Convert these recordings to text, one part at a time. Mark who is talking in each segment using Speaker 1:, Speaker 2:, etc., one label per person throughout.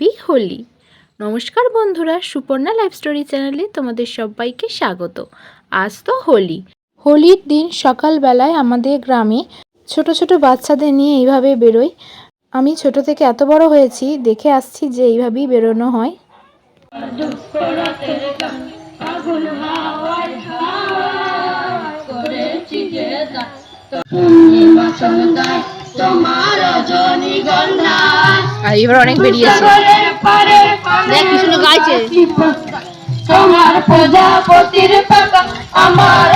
Speaker 1: Happy Holi. নমস্কার বন্ধুরা, Suparna life story চ্যানেলে তোমাদের সবাইকে স্বাগত। আজ তো হোলি। হোলির দিন সকালবেলায় আমাদের গ্রামে ছোট ছোট বাচ্চাদের নিয়ে এইভাবে বেরোই। আমি ছোট থেকে এত বড় হয়েছি, দেখে আসছি যে এইভাবেই বেরোনো হয়। আর এবার অনেক বেরিয়েছে
Speaker 2: দেখ কি সুন্দর গাইছে।
Speaker 3: তোমার প্রজাপতির আমার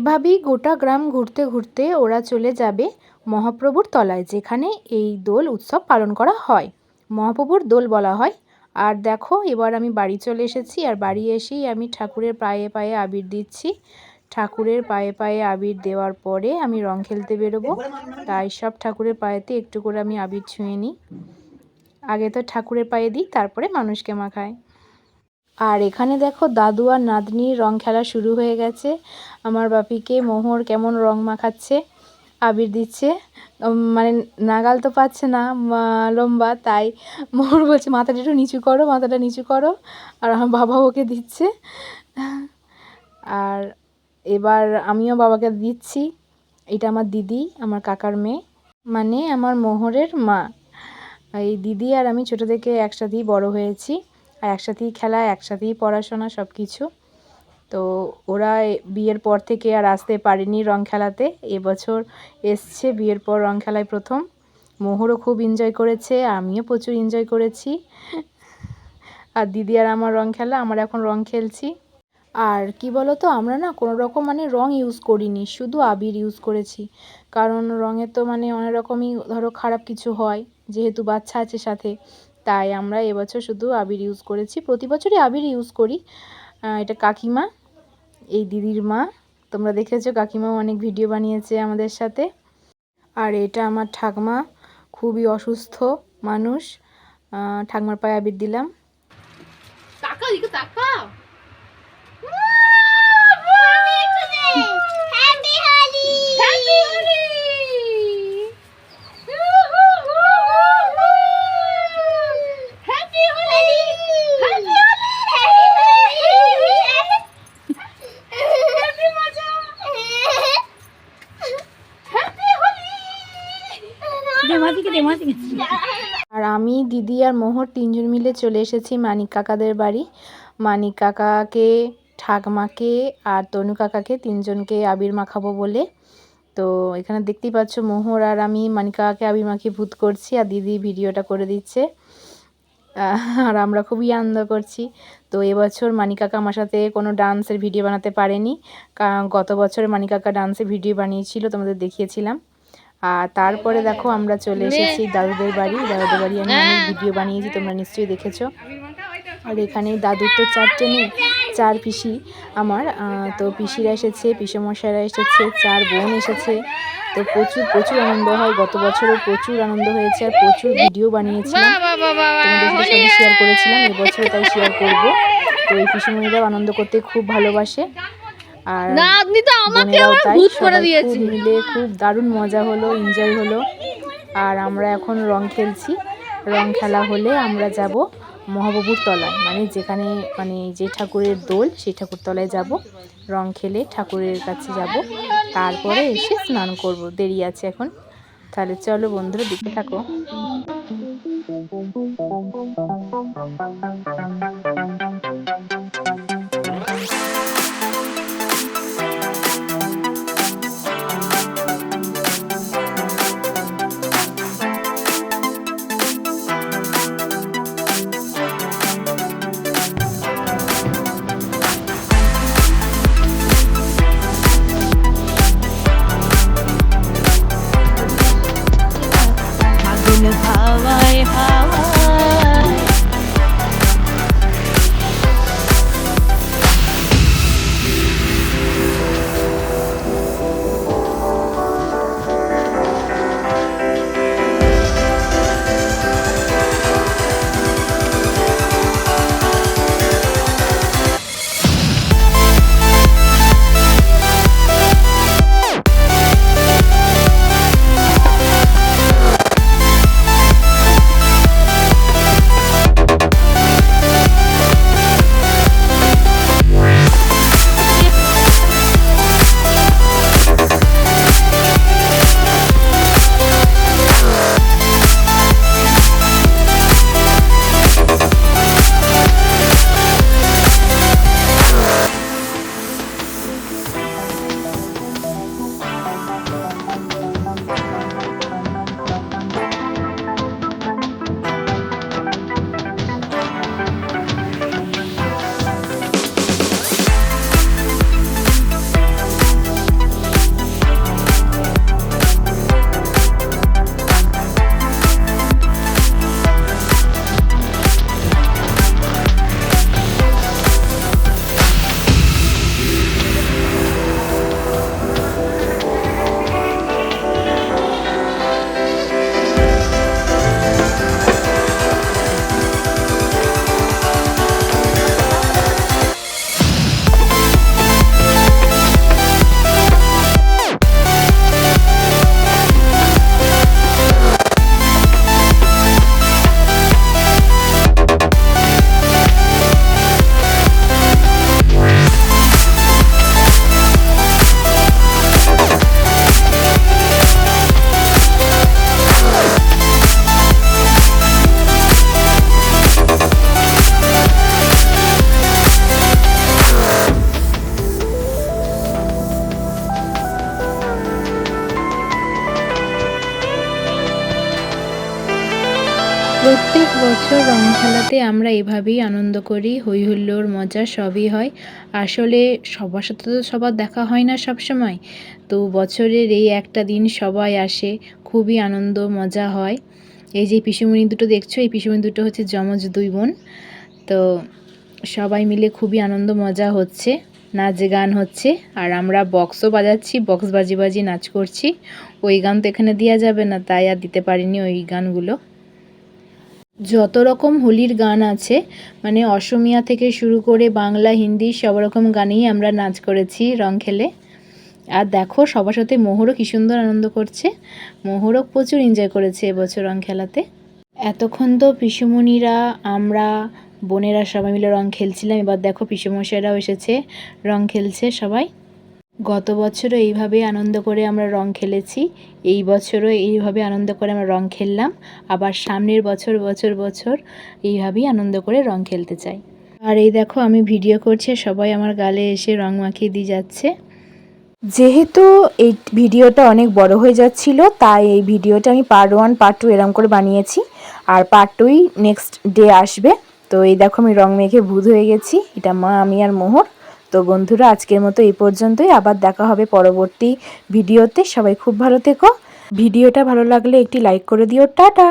Speaker 1: এভাবেই গোটা গ্রাম ঘুরতে ঘুরতে ওরা চলে যাবে মহাপ্রভুর তলায়, যেখানে এই দোল উৎসব পালন করা হয়। মহাপ্রভুর দোল বলা হয়। আর দেখো, এবার আমি বাড়ি চলে এসেছি, আর বাড়ি এসেই আমি ঠাকুরের পায়ে পায়ে আবির দিচ্ছি। ঠাকুরের পায়ে পায়ে আবির দেওয়ার পরে আমি রং খেলতে বেরোবো। তাই সব ঠাকুরের পায়েতে একটু করে আমি আবির ছুঁয়ে নিই। আগে তো ঠাকুরের পায়ে দিই, তারপরে মানুষকে মাখায়। আর এখানে দেখো দাদু আর নাতনির রং খেলা শুরু হয়ে গেছে। আমার বাপিকে মোহর কেমন রং মাখাচ্ছে, আবির দিচ্ছে। মানে নাগাল তো পাচ্ছে না লম্বা, তাই মোহর বলছে, মাথাটা একটু নিচু করো, মাথাটা নিচু করো। আর আমার বাবা ওকে দিচ্ছে। আর এবার আমিও বাবাকে দিচ্ছি। এটা আমার দিদি, আমার কাকার মেয়ে মানে আমার মোহরের মা। এই দিদি আর আমি ছোটো থেকে একসাথেই বড় হয়েছি। আর একসাথেই খেলা, একসাথেই পড়াশোনা সব কিছু তো ওরা বিয়ের পর থেকে আর আসতে পারেনি রং খেলাতে। এবছর এসছে বিয়ের পর রং খেলায় প্রথম। মোহরও খুব এনজয় করেছে, আমিও প্রচুর এনজয় করেছি। আর দিদি আর আমার রং খেলা, আমরা এখন রং খেলছি। আর কি বলো তো আমরা না কোনো রকম মানে রং ইউজ করিনি, শুধু আবির ইউজ করেছি। কারণ রঙে তো মানে অনেক রকমই ধরো খারাপ কিছু হয়, যেহেতু বাচ্চা আছে সাথে। তাই আমরা এবছর শুধু আবির ইউজ করেছি। প্রতি বছরই আবির ইউজ করি। এটা কাকিমা, এই দিদির মা। তোমরা দেখেছ কাকিমাও অনেক ভিডিও বানিয়েছে আমাদের সাথে। আর এটা আমার ঠাকমা, খুবই অসুস্থ মানুষ। ঠাকমার পায়ে আবির দিলাম।
Speaker 2: তাকা দিকে
Speaker 3: happy Holi
Speaker 2: happy Holi happy Holi happy happy মজা হ্যাপি হোলি দেমাদিকে দেমাদিকে
Speaker 1: আর আমি, দিদি আর মোহর তিনজন মিলে চলে এসেছি মানিক কাকাদের বাড়ি। মানিক কাকাকে, ঠাকমাকে আর তনু কাকাকে তিনজনকে আবির মাখাবো বলে। তো এখানে দেখতেই পাচ্ছ মোহর আর আমি, মানিক কাকাকে আবির মাখিয়ে ভূত করছি আর দিদি ভিডিওটা করে দিচ্ছে। আর আমরা খুবই আনন্দ করছি। তো এবছর মানিক কাকা আমার সাথে কোনো ডান্সের ভিডিও বানাতে পারেনি। গত বছর মানিক কাকা ডান্সের ভিডিও বানিয়েছিল, তোমাদের দেখিয়েছিলাম। আর তারপরে দেখো আমরা চলে এসেছি দাদুদের বাড়ি। দাদুদের বাড়ি আমি অনেক ভিডিও বানিয়েছি তোমরা নিশ্চয়ই দেখেছ। আর এখানে দাদুর তো চারটে মেয়ে চার পিসি আমার। তো পিসিরা এসেছে পিসমশাইরা এসেছে চার বোন এসেছে। তো প্রচুর প্রচুর আনন্দ হয়। গত বছরও প্রচুর আনন্দ হয়েছে আর প্রচুর ভিডিও বানিয়েছিলাম। তোমাদের সাথে শেয়ার করেছিলাম এবছর তাই শেয়ার করব। তো এই পিসিমণিরাও আনন্দ করতে খুব ভালোবাসে। আর
Speaker 2: নাতনি তো আমাকে ভূত করে
Speaker 1: মিলে খুব দারুণ মজা হলো এনজয় হলো। আর আমরা এখন রং খেলছি। রং খেলা হলে আমরা যাব মহাবুর তলায় মানে যেখানে মানে যে ঠাকুরের দোল সেই ঠাকুর তলায় যাব। রং খেলে ঠাকুরের কাছে যাব। তারপরে এসে স্নান করব। দেরি আছে এখন। তাহলে চলো বন্ধুরা দেখে থাকো। Thank you. খেলাতে আমরা এভাবেই আনন্দ করি হই হুল্লোর মজা সবই হয়। আসলে সবার সাথে তো সবার দেখা হয় না সব সময় তো বছরের এই একটা দিন সবাই আসে, খুবই আনন্দ, মজা হয়। এই যে পিসুমণি দুটো দেখছ, এই পিসুমণি দুটো হচ্ছে যমজ দুই বোন। তো সবাই মিলে খুবই আনন্দ, মজা হচ্ছে, নাচ গান হচ্ছে। আর আমরা বক্সও বাজাচ্ছি, বক্স বাজি বাজি নাচ করছি। ওই গান তো এখানে দেওয়া যাবে না, তাই আর দিতে পারিনি ওই গানগুলো। যত রকম হোলির গান আছে মানে অসমিয়া থেকে শুরু করে বাংলা, হিন্দি, সব রকম গানেই আমরা নাচ করেছি রং খেলে। আর দেখো, সবার সাথে মোহরও কী সুন্দর আনন্দ করছে। মোহরও প্রচুর এনজয় করেছে এবছর রং খেলাতে। এতক্ষণ তো পিসুমণিরা, আমরা, বোনেরা সবাই মিলে রং খেলছিলাম। এবার দেখো পিসুমশাইরাও এসেছে, রং খেলছে সবাই। গত বছরও এইভাবে আনন্দ করে আমরা রং খেলেছি, এই বছরও এইভাবে আনন্দ করে আমরা রং খেললাম, আবার সামনের বছর বছর বছর এইভাবেই আনন্দ করে রং খেলতে চাই। আর এই দেখো, আমি ভিডিও করছি সবাই আমার গালে এসে রং মাখিয়ে দিয়ে যাচ্ছে। যেহেতু এই ভিডিওটা অনেক বড় হয়ে যাচ্ছিল, তাই এই ভিডিওটা আমি পার্ট ওয়ান পার্ট টু এরম করে বানিয়েছি। আর পার্ট টুই নেক্সট ডে আসবে। তো এই দেখো, আমি রং মেখে ভূত হয়ে গেছি। এটা মা, আমি আর মোহর। তো বন্ধুরা, আজকের মতো এই পর্যন্তই। আবার দেখা হবে পরবর্তী ভিডিওতে। সবাই খুব ভালো থেকো। ভিডিওটা ভালো লাগলে একটি লাইক করে দিও। টাটা!